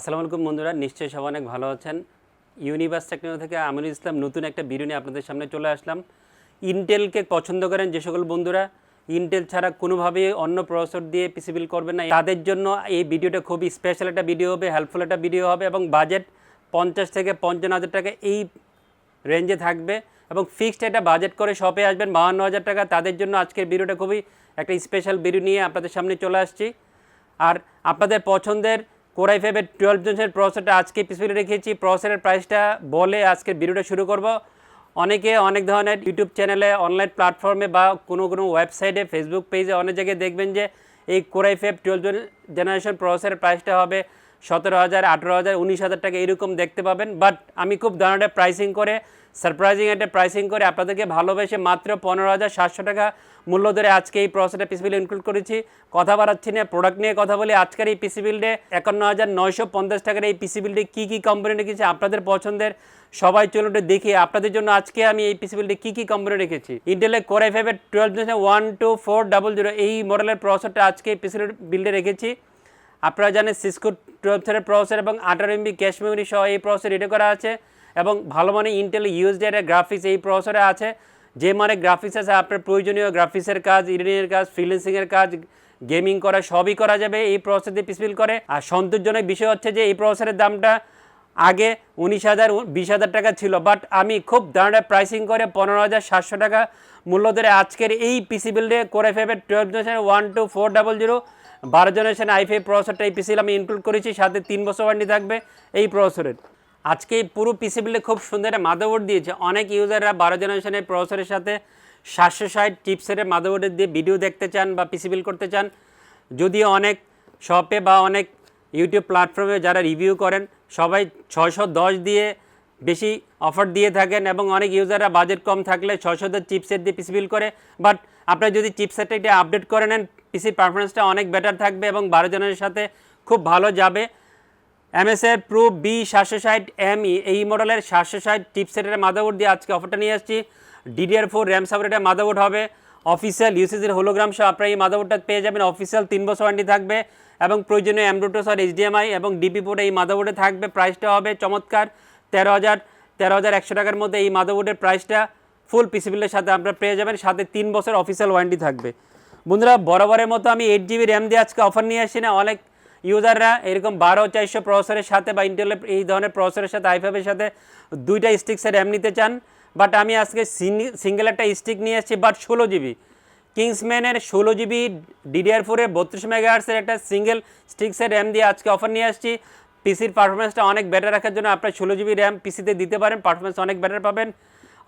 আসসালামু আলাইকুম বন্ধুরা, নিশ্চয়ই সব অনেক ভালো আছেন। ইউনিভার্স টেকনোলজি থেকে আমিনুল ইসলাম নতুন একটা ভিডিও নিয়ে আপনাদের সামনে চলে আসলাম। ইন্টেলকে পছন্দ করেন যে সকল বন্ধুরা ইন্টেল ছাড়া কোনোভাবেই অন্য প্রসেসর দিয়ে পিসি বিল করবেন না। তাদের জন্য এই ভিডিওটা খুবই স্পেশাল একটা ভিডিও হবে হেল্পফুল একটা ভিডিও হবে এবং বাজেট পঞ্চাশ থেকে পঞ্চান্ন হাজার টাকা এই রেঞ্জে থাকবে এবং ফিক্সড একটা বাজেট করে শপে আসবেন, বাহান্ন হাজার টাকা। তাদের জন্য আজকের ভিডিওটা খুবই একটা স্পেশাল ভিডিও নিয়ে আপনাদের সামনে চলে আসছি। আর আপনাদের পছন্দের কোরাই ফাইভের টুয়েলভ জেন্সের প্রসেসরটা আজকে পিছিয়ে রেখেছি। প্রসেসরের প্রাইসটা বলে আজকের ভিডিওটা শুরু করব। অনেকে অনেক ধরনের ইউটিউব চ্যানেলে অনলাইন প্ল্যাটফর্মে বা কোনো কোনো ওয়েবসাইটে ফেসবুক পেজে অনেক জায়গায় দেখবেন যে এই কোরাই ফাইভ টুয়েলভ জেনারেশন প্রসেসরের প্রাইসটা হবে। সতেরো হাজার, আঠেরো হাজার, উনিশ হাজার টাকা এরকম দেখতে পাবেন। বাট আমি খুব দারুণ প্রাইসিং করে সারপ্রাইজিং একটা প্রাইসিং করে আপনাদেরকে ভালোবেসে মাত্র পনেরো হাজার সাতশো টাকা মূল্য ধরে আজকে এই প্রসেসটা পিসি বিল ইনক্লুড করেছি। কথা বাড়াচ্ছি না প্রোডাক্ট নিয়ে কথা বলি। আজকের এই পিসি বিল্ডে একান্ন হাজার নয়শো পঞ্চাশ টাকার এই পিসি বিল্ডে কী কী কোম্পানি রেখেছি, আপনাদের পছন্দের সবাই চলুন দেখি। আপনাদের জন্য আজকে আমি এই পিসি বিল্ডে কী কী কোম্পানি রেখেছি? ইন্টেলের কোরাই ফাইভের twelve one two four double zero এই মডেলের প্রসেসটা আজকে পিসি বিল্ডে রেখেছি। আপনারা জানেন সিসকো টুয়েলভ থ্রের প্রসেসর এবং আঠারো এমবি ক্যাশ মেমোরি সহ এই প্রসেসর রেডি করা আছে এবং ভালো মানে ইন্টেল ইউএসডি একটা গ্রাফিক্স এই প্রসেসরে আছে। যে মানে গ্রাফিক্স আছে, আপনার প্রয়োজনীয় গ্রাফিক্সের কাজ ইডিটিংয়ের কাজ ফ্রিলেন্সিংয়ের কাজ গেমিং করা সবই করা যাবে এই প্রসেসর দিয়ে পিসপিল করে। আর সন্তোষজনক বিষয় হচ্ছে যে এই প্রসেসরের দামটা আগে উনিশ হাজার বিশ হাজার টাকা ছিল বাট আমি খুব দাঁড়া প্রাইসিং করে পনেরো হাজার সাতশো টাকা মূল্য ধরে আজকের এই পিসি বিল্ডে করে ফেবে twelve generation one two four double zero বারো জেনারেশন আইফাই প্রসেসরটা এই পিসি আমি ইনক্লুড করেছি, সাথে তিন বছর ওয়ারেন্টি থাকবে এই প্রসেসরের আজকে এই পুরো পিসি বিল্ডে খুব সুন্দর একটা মাদারবোর্ড দিয়েছে, অনেক ইউজাররা বারো জেনারেশনের প্রসেসরের সাথে সাতশো ষাট চিপসেটের মাদারবোর্ডের দিয়ে ভিডিও দেখতে চান বা পিসি বিল করতে চান। যদিও অনেক শপে বা অনেক ইউটিউব প্ল্যাটফর্মে যারা রিভিউ করেন সবাই ছয়শো দশ দিয়ে বেশি অফার দিয়ে থাকেন এবং অনেক ইউজাররা বাজেট কম থাকলে ছয়শো দশ চিপসেট দিয়ে পিসি বিল করে। বাট আপনারা যদি চিপসেটটা এটা আপডেট করে নেন, পিসির পারফরমেন্সটা অনেক বেটার থাকবে এবং বারো জনের সাথে খুব ভালো যাবে। এমএসএর প্রো বি সাতশো ষাট এম এই মডেলের সাতশো ষাট চিপসেটের মাদারবোর্ড দিয়ে আজকে অফারটা নিয়ে আসছি। ডিডিআর ফোর র্যাম সাপোর্টের মাদারবোর্ড হবে। অফিসিয়াল ইউসিসির হোলোগ্রাম সহ আপনারা এই মাদারবোর্ডটা পেয়ে যাবেন। অফিসিয়াল তিন বছর ওয়ারেন্টি থাকবে এবং প্রয়োজনীয় অ্যামব্রোটোসার এইচডিএমআই এবং ডিপি পোর্ট এই মাদারবোর্ডে থাকবে। প্রাইসটা হবে চমৎকার, তেরো হাজার তেরো হাজার একশো টাকার মধ্যে এই মাদারবোর্ডের প্রাইসটা ফুল পিসিবিলের সাথে আপনারা পেয়ে যাবেন। সাথে তিন বছর অফিসিয়াল ওয়ারেন্টি থাকবে। বন্ধুরা, বরাবরের মতো আমি এইট জিবি র্যাম দিয়ে আজকে অফার নিয়ে আসছি না। অনেক ইউজাররা এরকম বারো চারশো প্রসেসরের সাথে বা ইন্টেলের এই ধরনের প্রসেসরের সাথে আইফাইভের সাথে দুইটা স্টিক্সের র্যাম নিতে চান। বাট আমি আজকে সিঙ্গেল একটা স্টিক নিয়ে এসেছি, বাট ষোলো জিবি। কিংসম্যানের ষোলো জিবি ডিডিআর ফোরে বত্রিশ মেগাহার্সের একটা সিঙ্গেল স্টিক্সের র্যাম দিয়ে আজকে অফার নিয়ে আসছি। পিসির পারফরমেন্সটা অনেক বেটার রাখার জন্য আপনার ষোলো জিবি র্যাম পিসিতে দিতে পারেন পারফরমেন্স অনেক বেটার পাবেন।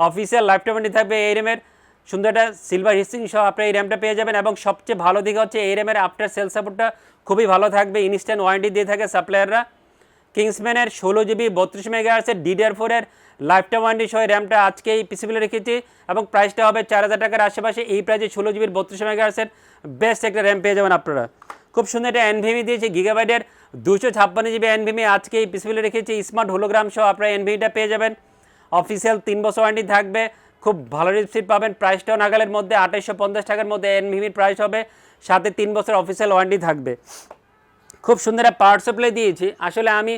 অফিসিয়াল লাইফ টাইমটি থাকবে এই র্যামের সুন্দর একটা সিলভার হিস্টিং সহ আপনি এই র্যামটা পেয়ে যাবেন এবং সবচেয়ে ভালো দিক হচ্ছে এই র্যামের আফটার সেল সাপোর্টটা খুবই ভালো থাকবে ইনস্ট্যান্ট ওয়ারেন্টি দিয়ে থাকে সাপ্লায়াররা কিংসম্যানের ষোলো জিবি, বত্রিশ মেগাহার্সের ডিডিআর ফোরের লাইফ টাইম ওয়ারেন্টি সহ র্যামটা আজকে এই পিসিবিলে রেখেছি এবং প্রাইসটা হবে চার হাজার টাকার আশেপাশে। এই প্রাইসে ষোলো জিবির, বত্রিশ মেগাহার্সের বেস্ট একটা র্যাম পেয়ে যাবেন আপনারা। খুব সুন্দর একটা এনভিমি দিয়েছে গিগাবাইটের দুশো ছাপ্পান্ন জিবি এনভিমি আজকে এই পিসিবিলে রেখেছি। স্মার্ট হোলোগ্রাম সহ আপনারা এনভিমিটা পেয়ে যাবেন। অফিসিয়াল তিন বছর ওয়ারেন্টি থাকবে। খুব ভালো রিসিট পাবেন। প্রাইসটাও নাগালের মধ্যে আঠাইশশো পঞ্চাশ টাকার মধ্যে এনভিমির প্রাইস হবে। সাথে তিন বছর অফিসিয়াল ওয়ারেন্টি থাকবে। খুব সুন্দর পাওয়ার সাপ্লাই দিয়েছি। আসলে আমি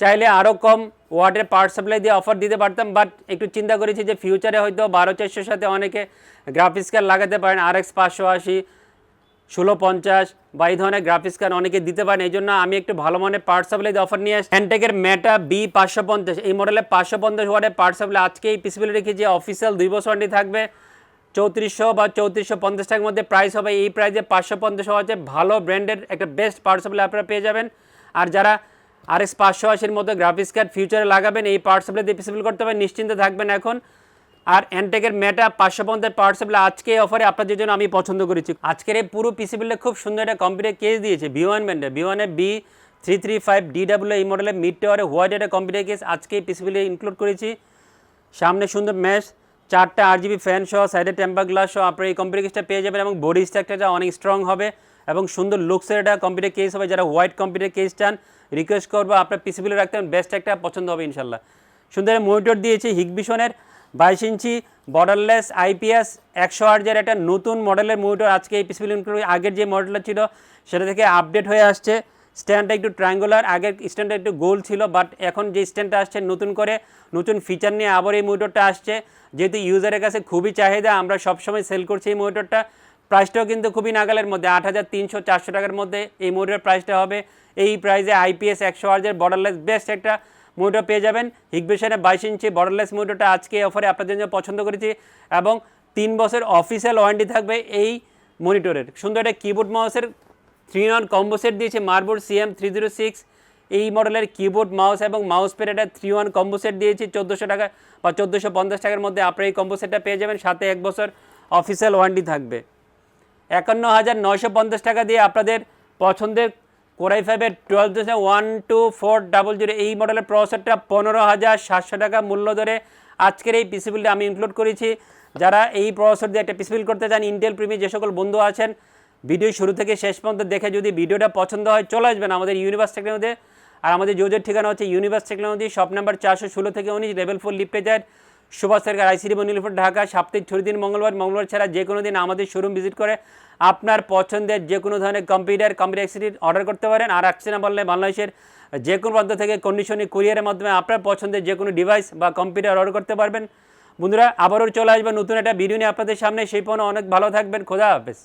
চাইলে আরও কম ওয়াটের পাওয়ার সাপ্লাই দিয়ে অফার দিতে পারতাম বাট একটু চিন্তা করেছি যে ফিউচারে হয়তো বারো চারশোর সাথে অনেকে গ্রাফিক্স কার্ড লাগাতে পারেন আর এক্স পাঁচশো আশি, ষোলো পঞ্চাশ, বা এই ধরনের গ্রাফিক্স কার্ড অনেকে দিতে পারেন। এই জন্য আমি একটু ভালো মানের পাওয়ার সাপ্লাই দিয়ে অফার নিয়ে আসি হ্যান্ডটেকের মেটা বি পাঁচশো পঞ্চাশ, এই মডেলের পাঁচশো পঞ্চাশ ওয়াটের পাওয়ার সাপ্লাই আজকে এই পিসিবিল রেখেছি অফিসিয়াল দুই বছর থাকবে। চৌত্রিশশো বা চৌত্রিশশো পঞ্চাশ টাকার মধ্যে প্রাইস হবে। এই প্রাইসে পাঁচশো পঞ্চাশ হচ্ছে ভালো ব্র্যান্ডের একটা বেস্ট পাওয়ার সাপ্লাই আপনারা পেয়ে যাবেন। আর যারা আর এক্স পাঁচশো আশির মতো গ্রাফিক্স কার্ড ফিউচারে লাগাবেন, এই পাওয়ার সাপ্লাই দিয়ে পিসিবল করতে হবে, নিশ্চিন্তে থাকবেন এখন। আর এনটেকের মেটা পাঁচশো পঞ্চাশ পাওয়ার সাপ্লাই আজকে এই অফারে আপনাদের জন্য আমি পছন্দ করেছি। আজকের এই পুরো পিসিবিলে খুব সুন্দর একটা কম্পিউটার কেস দিয়েছে ভি ওয়ান ব্র্যান্ডের ভি ওয়ানের B three three five D W এই মডেলের মিড টাওয়ারে হোয়াইট একটা কম্পিউটার কেস আজকে পিসিবিলে ইনক্লুড করেছি। সামনে সুন্দর ম্যাশ চারটা আর জিবি ফ্যান সহ সাইডে টেম্পার গ্লাস সহ, আপনার এই কম্পিউটার কেসটা পেয়ে যাবেন এবং বডি স্ট্রাকচারটা অনেক স্ট্রং হবে এবং সুন্দর লুকসের একটা কম্পিউটার কেস হবে। যারা হোয়াইট কম্পিউটার কেস চান রিকোয়েস্ট করব, আপনার পিসিবিলে রাখতে বেস্ট একটা পছন্দ হবে ইনশাল্লাহ। সুন্দর মনিটর দিয়েছি, হিগবিশনের বাইশ ইঞ্চি বর্ডারলেস আইপিএস একশো আটের একটা নতুন মডেলের মনিটর আজকে এই পিসিবিল আগের যে মডেলটা ছিল, সেটা থেকে আপডেট হয়ে আসছে। স্ট্যান্ডটা একটু ট্রায়াঙ্গুলার আগের স্ট্যান্ডটা একটু গোল ছিল বাট এখন যে স্ট্যান্ডটা আসছে নতুন করে, নতুন ফিচার নিয়ে আবার এই মনিটরটা আসছে। যেহেতু ইউজারের কাছে খুবই চাহিদা, আমরা সবসময় সেল করছি এই মনিটরটা প্রাইসটাও কিন্তু খুবই নাগালের মধ্যে, আট হাজার তিনশো চারশো টাকার মধ্যে এই মনিটরের প্রাইসটা হবে। এই প্রাইসে আইপিএস একশো আর্জের বর্ডারলেস বেস্ট একটা মনিটর পেয়ে যাবেন। হিগবেশনে বাইশ ইঞ্চি বর্ডারলেস মনিটরটা আজকে অফারে আপনাদের জন্য পছন্দ করেছি এবং তিন বছর অফিসিয়াল ওয়ারেন্টি থাকবে এই মনিটরের সুন্দর একটা কিবোর্ড মাউসের থ্রি ওয়ান কম্বো সেট দিয়েছে motherboard CM three zero six এই মডেলের কিবোর্ড মাউস এবং মাউস পেড একটা থ্রি ওয়ান কম্বো সেট দিয়েছি। চোদ্দোশো টাকা বা চোদ্দোশো পঞ্চাশ টাকার মধ্যে আপনার এই কম্বো সেটটা পেয়ে যাবেন। সাথে এক বছর অফিসিয়াল ওয়ারেন্টি থাকবে। একান্ন হাজার নয়শো পঞ্চাশ টাকা দিয়ে আপনাদের পছন্দের কোরাই ফাইভের twelve one two four double zero এই মডেলের প্রসেসরটা পনেরো হাজার সাতশো টাকা মূল্য ধরে আজকের এই পিসিবিলটা আমি ইনক্লুড করেছি। যারা এই প্রসেসর দিয়ে একটা পিসিবিল করতে চান ইন্টেল প্রিমি যে সকল বন্ধু আছেন ভিডিও শুরু থেকে শেষ পর্যন্ত দেখে যদি ভিডিওটা পছন্দ হয়, চলে আসবেন আমাদের ইউনিভার্স টেকনোলজিতে আর আমাদের যোজের ঠিকানা হচ্ছে ইউনিভার্স টেকনোলজি শপ নাম্বার চারশো ষোলো থেকে উনিশ লেভেল ফোর যায় সুভাষ সরকার আইসিডি মনিলপুর ঢাকা। সাপ্তাহিক ছুটির দিন মঙ্গলবার মঙ্গলবার ছাড়া যে কোনো দিন আমাদের শোরুম ভিজিট করে আপনার পছন্দের যে কোনো ধরনের কম্পিউটার কম্পিউটার অ্যাক্সেসরিজ অর্ডার করতে পারেন। আর আসছে না বললে বাংলাদেশের যে কোনো প্রান্ত থেকে কন্ডিশনে কুরিয়ারের মাধ্যমে আপনার পছন্দের যে কোনো ডিভাইস বা কম্পিউটার অর্ডার করতে পারবেন। বন্ধুরা, আবারও চলে আসবেন নতুন একটা ভিডিও নিয়ে আপনাদের সামনে। সেই পণ্য অনেক ভালো থাকবেন। খোদা হাফেজ।